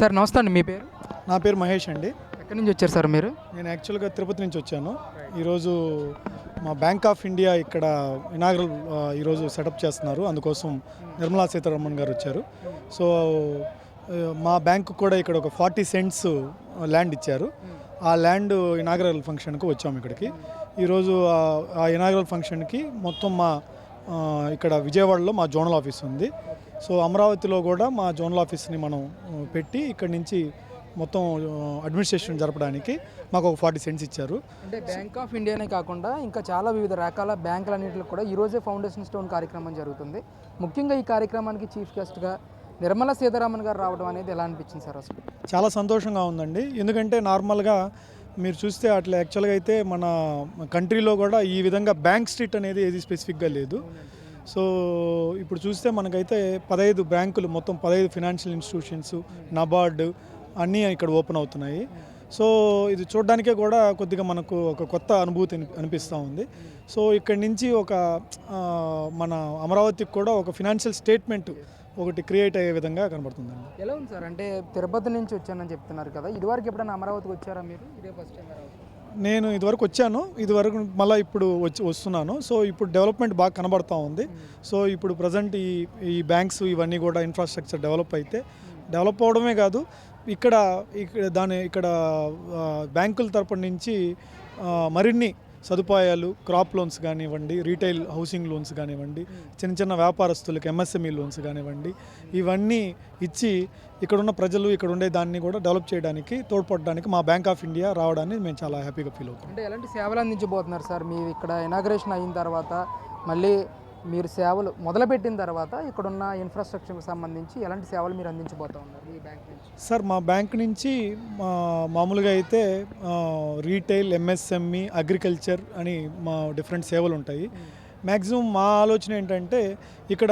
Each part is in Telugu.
సార్ నమస్తే అండి మీ పేరు? నా పేరు మహేష్ అండి. ఎక్కడి నుంచి వచ్చారు సార్ మీరు? నేను యాక్చువల్గా తిరుపతి నుంచి వచ్చాను. ఈరోజు మా బ్యాంక్ ఆఫ్ ఇండియా ఇక్కడ ఇనాగరల్ ఈరోజు సెటప్ చేస్తున్నారు. అందుకోసం నిర్మలా సీతారామన్ గారు వచ్చారు. సో మా బ్యాంకు కూడా ఇక్కడ ఒక ఫార్టీ సెంట్స్ ల్యాండ్ ఇచ్చారు. ఆ ల్యాండ్ ఇనాగరల్ ఫంక్షన్కి వచ్చాము ఇక్కడికి. ఈరోజు ఆ- ఇనాగరల్ ఫంక్షన్కి మొత్తం మా ఇక్కడ విజయవాడలో మా జోనల్ ఆఫీస్ ఉంది. సో అమరావతిలో కూడా మా జోనల్ ఆఫీస్ని మనం పెట్టి ఇక్కడి నుంచి మొత్తం అడ్మినిస్ట్రేషన్ జరపడానికి మాకు ఒక ఫార్టీ సెంట్స్ ఇచ్చారు. అంటే బ్యాంక్ ఆఫ్ ఇండియానే కాకుండా ఇంకా చాలా వివిధ రకాల బ్యాంకులన్నింటిలో కూడా ఈరోజే ఫౌండేషన్ స్టోన్ కార్యక్రమం జరుగుతుంది. ముఖ్యంగా ఈ కార్యక్రమానికి చీఫ్ గెస్ట్గా నిర్మలా సీతారామన్ గారు రావడం అనేది ఎలా అనిపించింది సార్ అసలు? చాలా సంతోషంగా ఉందండి. ఎందుకంటే నార్మల్గా మీరు చూస్తే అట్లా యాక్చువల్గా అయితే మన కంట్రీలో కూడా ఈ విధంగా బ్యాంక్ స్ట్రీట్ అనేది ఏది స్పెసిఫిక్గా లేదు. సో ఇప్పుడు చూస్తే మనకైతే పదహైదు బ్యాంకులు మొత్తం పదహైదు ఫినాన్షియల్ ఇన్స్టిట్యూషన్స్ నబార్డ్ అన్నీ ఇక్కడ ఓపెన్ అవుతున్నాయి. సో ఇది చూడడానికే కూడా కొద్దిగా మనకు ఒక కొత్త అనుభూతి అనిపిస్తూ ఉంది. సో ఇక్కడి నుంచి ఒక మన అమరావతికి కూడా ఒక ఫినాన్షియల్ స్టేట్మెంట్ ఒకటి క్రియేట్ అయ్యే విధంగా కనబడుతుందండి. ఎలా ఉంది సార్? అంటే తిరుపతి నుంచి వచ్చానని చెప్తున్నారు కదా ఇదివరకు ఎప్పుడైనా అమరావతికి వచ్చారా మీరు? ఇదే ఫస్ట్ టైం నేను ఇదివరకు వచ్చాను. ఇదివరకు మళ్ళీ ఇప్పుడు వచ్చి వస్తున్నాను. సో ఇప్పుడు డెవలప్మెంట్ బాగా కనబడతా ఉంది. సో ఇప్పుడు ప్రజెంట్ ఈ ఈ బ్యాంక్స్ ఇవన్నీ కూడా ఇన్ఫ్రాస్ట్రక్చర్ డెవలప్ అయితే డెవలప్ అవడమే కాదు ఇక్కడ ఇక్కడ దాని ఇక్కడ బ్యాంకుల తరపు నుంచి మరిన్ని సదుపాయాలు క్రాప్ లోన్స్ కానివ్వండి రీటైల్ హౌసింగ్ లోన్స్ కానివ్వండి చిన్న చిన్న వ్యాపారస్తులకు ఎంఎస్ఎంఈ లోన్స్ కానివ్వండి ఇవన్నీ ఇచ్చి ఇక్కడున్న ప్రజలు ఇక్కడ ఉండే దాన్ని కూడా డెవలప్ చేయడానికి తోడ్పడడానికి మా బ్యాంక్ ఆఫ్ ఇండియా రావడాన్ని మేము చాలా హ్యాపీగా ఫీల్ అవుతాం అంటే ఎలాంటి సేవలు అందించబోతున్నారు సార్? మీ ఇక్కడ ఇనాగ్రేషన్ అయిన తర్వాత మళ్ళీ మీరు సేవలు మొదలుపెట్టిన తర్వాత ఇక్కడున్న ఇన్ఫ్రాస్ట్రక్చర్కి సంబంధించి ఎలాంటి సేవలు మీరు అందించబోతా ఉన్నారు ఈ బ్యాంక్ నుంచి? సార్ మా బ్యాంక్ నుంచి మా మామూలుగా అయితే రీటైల్ ఎంఎస్ఎంఈ అగ్రికల్చర్ అని మా డిఫరెంట్ సేవలు ఉంటాయి. మ్యాక్సిమం మా ఆలోచన ఏంటంటే ఇక్కడ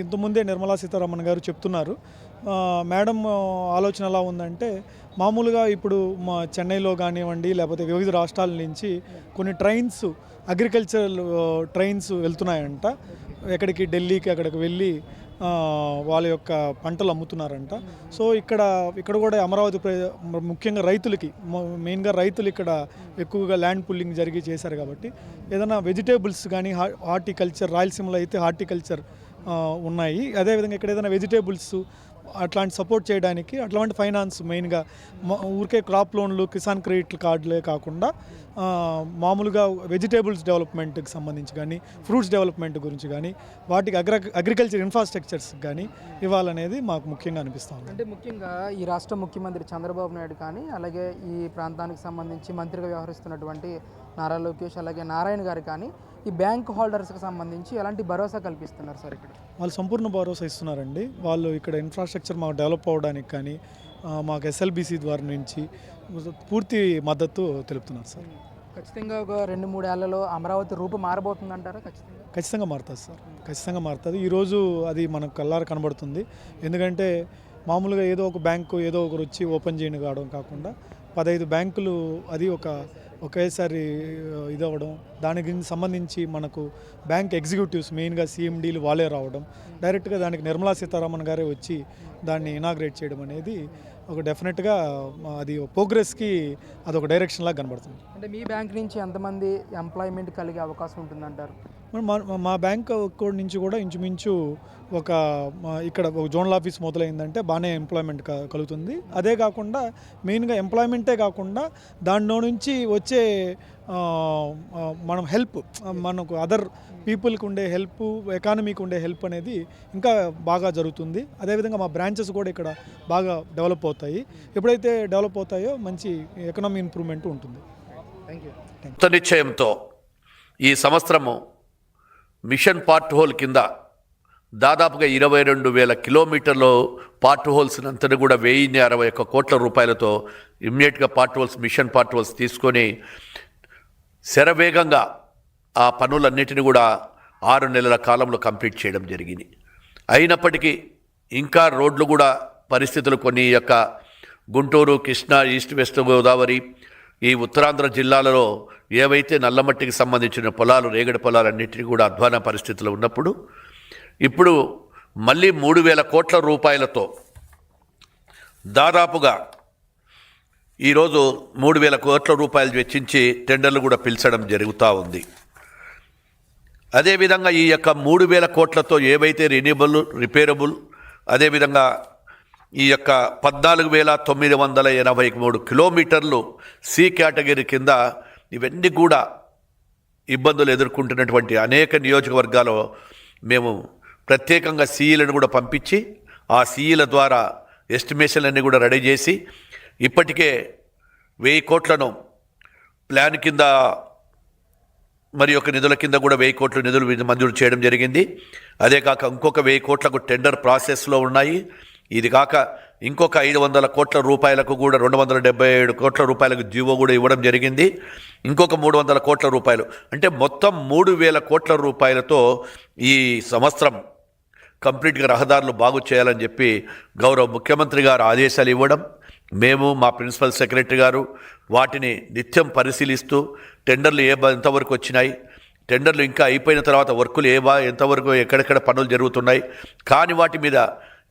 ఇంతకుముందే నిర్మలా సీతారామన్ గారు చెప్తున్నారు. మేడం ఆలోచన ఎలా ఉందంటే మామూలుగా ఇప్పుడు మా చెన్నైలో కానివ్వండి లేకపోతే వివిధ రాష్ట్రాల నుంచి కొన్ని ట్రైన్స్ అగ్రికల్చరల్ ట్రైన్స్ వెళ్తున్నాయంట. ఎక్కడికి ఢిల్లీకి అక్కడికి వెళ్ళి వాళ్ళ యొక్క పంటలు అమ్ముతున్నారంట. సో ఇక్కడ ఇక్కడ కూడా అమరావతి ముఖ్యంగా రైతులకి మెయిన్గా రైతులు ఇక్కడ ఎక్కువగా ల్యాండ్ పుల్లింగ్ జరిగి చేశారు కాబట్టి ఏదైనా వెజిటేబుల్స్ కానీ హార్టికల్చర్ రాయలసీమలో అయితే హార్టికల్చర్ ఉన్నాయి. అదేవిధంగా ఇక్కడ ఏదైనా వెజిటేబుల్స్ అట్లాంటి సపోర్ట్ చేయడానికి అట్లాంటి ఫైనాన్స్ మెయిన్గా ఊరికే క్రాప్ లోన్లు కిసాన్ క్రెడిట్ కార్డులే కాకుండా మామూలుగా వెజిటేబుల్స్ డెవలప్మెంట్కి సంబంధించి కానీ ఫ్రూట్స్ డెవలప్మెంట్ గురించి కానీ వాటికి అగ్ర అగ్రికల్చర్ ఇన్ఫ్రాస్ట్రక్చర్స్ కానీ ఇవ్వాలనేది మాకు ముఖ్యంగా అనిపిస్తుంది అంటే ముఖ్యంగా ఈ రాష్ట్ర ముఖ్యమంత్రి చంద్రబాబు నాయుడు కానీ అలాగే ఈ ప్రాంతానికి సంబంధించి మంత్రిగా వ్యవహరిస్తున్నటువంటి నారా లోకేష్ అలాగే నారాయణ గారు కానీ ఈ బ్యాంక్ హోల్డర్స్కి సంబంధించి ఎలాంటి భరోసా కల్పిస్తున్నారు సార్ ఇక్కడ? వాళ్ళు సంపూర్ణ భరోసా ఇస్తున్నారండి. వాళ్ళు ఇక్కడ ఇన్ఫ్రాస్ట్రక్చర్ మాకు డెవలప్ అవ్వడానికి కానీ మాకు ఎస్ఎల్బిసి ద్వారా నుంచి పూర్తి మద్దతు తెలుపుతున్నారు సార్. ఖచ్చితంగా ఒక రెండు మూడు ఏళ్ళలో అమరావతి రూపు మారబోతుందంటారా? ఖచ్చితంగా? ఖచ్చితంగా మారుతుంది సార్. ఖచ్చితంగా మారుతుంది. ఈరోజు అది మనకు కల్లార కనబడుతుంది. ఎందుకంటే మామూలుగా ఏదో ఒక బ్యాంకు ఏదో ఒకరు వచ్చి ఓపెన్ చేయని కావడం కాకుండా పదహైదు బ్యాంకులు అది ఒక ఒకేసారి ఇదవ్వడం. ఇది అవ్వడం దానికి గురించి సంబంధించి మనకు బ్యాంక్ ఎగ్జిక్యూటివ్స్ మెయిన్గా సీఎండీలు వాళ్ళే రావడం. డైరెక్ట్గా దానికి నిర్మలా సీతారామన్ గారే వచ్చి దాన్ని ఇనాగ్రేట్ చేయడం అనేది ఒక డెఫినెట్గా అది ప్రోగ్రెస్కి అదొక డైరెక్షన్ లాగా కనబడుతుంది. అంటే మీ బ్యాంక్ నుంచి ఎంతమంది ఎంప్లాయ్మెంట్ కలిగే అవకాశం ఉంటుందంటారు? మా మా- మా బ్యాంక్ కోడ్ నుంచి కూడా ఇంచుమించు ఒక ఇక్కడ ఒక జోనల్ ఆఫీస్ మొదలైందంటే బాగానే ఎంప్లాయ్మెంట్ కలుగుతుంది. అదే కాకుండా మెయిన్గా ఎంప్లాయ్మెంటే కాకుండా దానిలో నుంచి వచ్చే మనం హెల్ప్ మనకు అదర్ పీపుల్కి ఉండే హెల్ప్ ఎకానమీకి ఉండే హెల్ప్ అనేది ఇంకా బాగా జరుగుతుంది. అదేవిధంగా మా బ్రాంచెస్ కూడా ఇక్కడ బాగా డెవలప్ అవుతాయి. ఎప్పుడైతే డెవలప్ అవుతాయో మంచి ఎకనామీ ఇంప్రూవ్మెంట్ ఉంటుంది. థ్యాంక్ యూ నిశ్చయంతో ఈ సంవత్సరము మిషన్ పార్ట్ హోల్ కింద దాదాపుగా ఇరవై రెండు వేల కిలోమీటర్లు పార్ట్ హోల్స్ అంతటి కూడా వెయ్యిన్ని అరవై ఒక్క కోట్ల రూపాయలతో ఇమ్మీడియట్గా pot holes mission pot holes తీసుకొని శరవేగంగా ఆ పనులన్నిటిని కూడా ఆరు నెలల కాలంలో కంప్లీట్ చేయడం జరిగింది. అయినప్పటికీ ఇంకా రోడ్లు కూడా పరిస్థితులు కొన్ని యొక్క గుంటూరు కృష్ణా ఈస్ట్ వెస్ట్ గోదావరి ఈ ఉత్తరాంధ్ర జిల్లాలలో ఏవైతే నల్లమట్టికి సంబంధించిన పొలాలు రేగడి పొలాలన్నింటినీ కూడా అధ్వాన పరిస్థితులు ఉన్నప్పుడు ఇప్పుడు మళ్ళీ మూడు వేల కోట్ల రూపాయలతో దాదాపుగా ఈరోజు మూడు వేల కోట్ల రూపాయలు వెచ్చించి టెండర్లు కూడా పిలిచడం జరుగుతూ ఉంది. అదేవిధంగా ఈ యొక్క మూడు వేల కోట్లతో ఏవైతే రిన్యూబుల్ రిపేరబుల్ అదేవిధంగా ఈ యొక్క పద్నాలుగు వేల తొమ్మిది వందల ఎనభై మూడు కిలోమీటర్లు సి కేటగిరీ కింద ఇవన్నీ కూడా ఇబ్బందులు ఎదుర్కొంటున్నటువంటి అనేక నియోజకవర్గాలు మేము ప్రత్యేకంగా సీఈలను కూడా పంపించి ఆ సీఈల ద్వారా ఎస్టిమేషన్లన్నీ కూడా రెడీ చేసి ఇప్పటికే వెయ్యి కోట్లను ప్లాన్ కింద మరి యొక్క నిధుల కింద కూడా వెయ్యి కోట్ల నిధులు మంజూరు చేయడం జరిగింది. అదే కాక ఇంకొక వెయ్యి కోట్లకు టెండర్ ప్రాసెస్లో ఉన్నాయి. ఇది కాక ఇంకొక ఐదు వందల కోట్ల రూపాయలకు కూడా రెండు వందల డెబ్బై ఏడు కోట్ల రూపాయలకు జీవో కూడా ఇవ్వడం జరిగింది. ఇంకొక మూడు వందల కోట్ల రూపాయలు. అంటే మొత్తం మూడు వేల కోట్ల రూపాయలతో ఈ సంవత్సరం కంప్లీట్గా రహదారులు బాగు చేయాలని చెప్పి గౌరవ ముఖ్యమంత్రి గారు ఆదేశాలు ఇవ్వడం మేము మా ప్రిన్సిపల్ సెక్రటరీ గారు వాటిని నిత్యం పరిశీలిస్తూ టెండర్లు ఏ ఎంతవరకు వచ్చినాయి టెండర్లు ఇంకా అయిపోయిన తర్వాత వర్కులు ఏ బా ఎంతవరకు ఎక్కడెక్కడ పనులు జరుగుతున్నాయి కాని వాటి మీద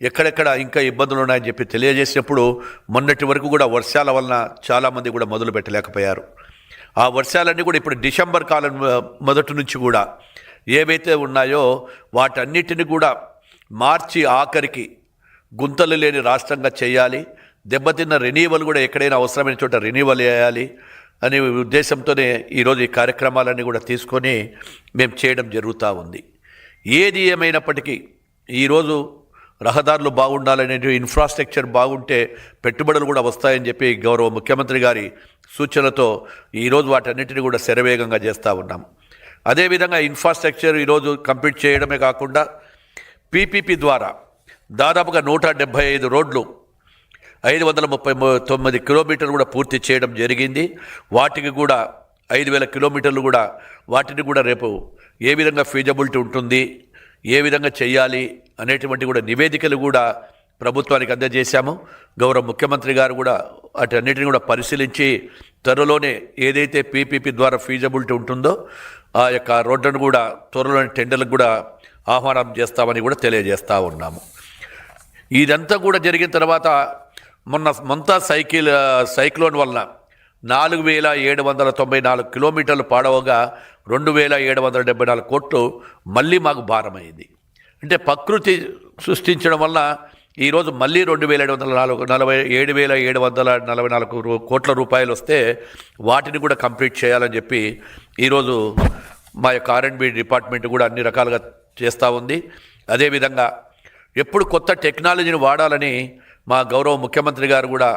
ఎక్కడెక్కడ ఇంకా ఇబ్బందులు ఉన్నాయని చెప్పి తెలియజేసినప్పుడు మొన్నటి వరకు కూడా వర్షాల వలన చాలామంది కూడా మొదలు పెట్టలేకపోయారు. ఆ వర్షాలన్నీ కూడా ఇప్పుడు డిసెంబర్ కాలం మొదటి నుంచి కూడా ఏవైతే ఉన్నాయో వాటన్నిటిని కూడా మార్చి ఆఖరికి గుంతలు లేని రాష్ట్రంగా చేయాలి. దెబ్బతిన్న రెన్యూవల్ కూడా ఎక్కడైనా అవసరమైన చోట రెన్యూవల్ చేయాలి అనే ఉద్దేశంతోనే ఈరోజు ఈ కార్యక్రమాలన్నీ కూడా తీసుకొని మేము చేయడం జరుగుతూ ఉంది. ఏది ఏమైనప్పటికీ ఈరోజు రహదారులు బాగుండాలనే ఇన్ఫ్రాస్ట్రక్చర్ బాగుంటే పెట్టుబడులు కూడా వస్తాయని చెప్పి గౌరవ ముఖ్యమంత్రి గారి సూచనలతో ఈరోజు వాటన్నిటిని కూడా శరవేగంగా చేస్తూ ఉన్నాం. అదేవిధంగా ఇన్ఫ్రాస్ట్రక్చర్ ఈరోజు కంప్లీట్ చేయడమే కాకుండా పీపీపీ ద్వారా దాదాపుగా నూట డెబ్భై ఐదు రోడ్లు ఐదు వందల ముప్పై తొమ్మిది కిలోమీటర్లు కూడా పూర్తి చేయడం జరిగింది. వాటికి కూడా ఐదు వేల కిలోమీటర్లు కూడా వాటిని కూడా రేపు ఏ విధంగా ఫీజబిలిటీ ఉంటుంది ఏ విధంగా చేయాలి అనేటువంటి కూడా నివేదికలు కూడా ప్రభుత్వానికి అందజేశాము. గౌరవ ముఖ్యమంత్రి గారు కూడా వాటన్నిటిని కూడా పరిశీలించి త్వరలోనే ఏదైతే పీపీపీ ద్వారా ఫీజబిలిటీ ఉంటుందో ఆ యొక్క రోడ్డును కూడా త్వరలోని టెండర్లకు కూడా ఆహ్వానం చేస్తామని కూడా తెలియజేస్తూ ఉన్నాము. ఇదంతా కూడా జరిగిన తర్వాత మొన్న మొంతా సైకిల్ సైక్లోన్ వలన నాలుగు వేల ఏడు వందల తొంభై నాలుగు కిలోమీటర్లు పాడవగా రెండు వేల ఏడు వందల డెబ్బై నాలుగు కోట్లు మళ్ళీ మాకు భారమైంది. అంటే ప్రకృతి సృష్టించడం వలన ఈరోజు మళ్ళీ రెండు వేల ఏడు వందల నాలుగు నలభై ఏడు వేల ఏడు వందల నలభై నాలుగు కోట్ల రూపాయలు వస్తే వాటిని కూడా కంప్లీట్ చేయాలని చెప్పి ఈరోజు మా యొక్క ఆర్ఎండ్బి డిపార్ట్మెంట్ కూడా అన్ని రకాలుగా చేస్తూ ఉంది. అదేవిధంగా ఎప్పుడు కొత్త టెక్నాలజీని వాడాలని మా గౌరవ ముఖ్యమంత్రి గారు కూడా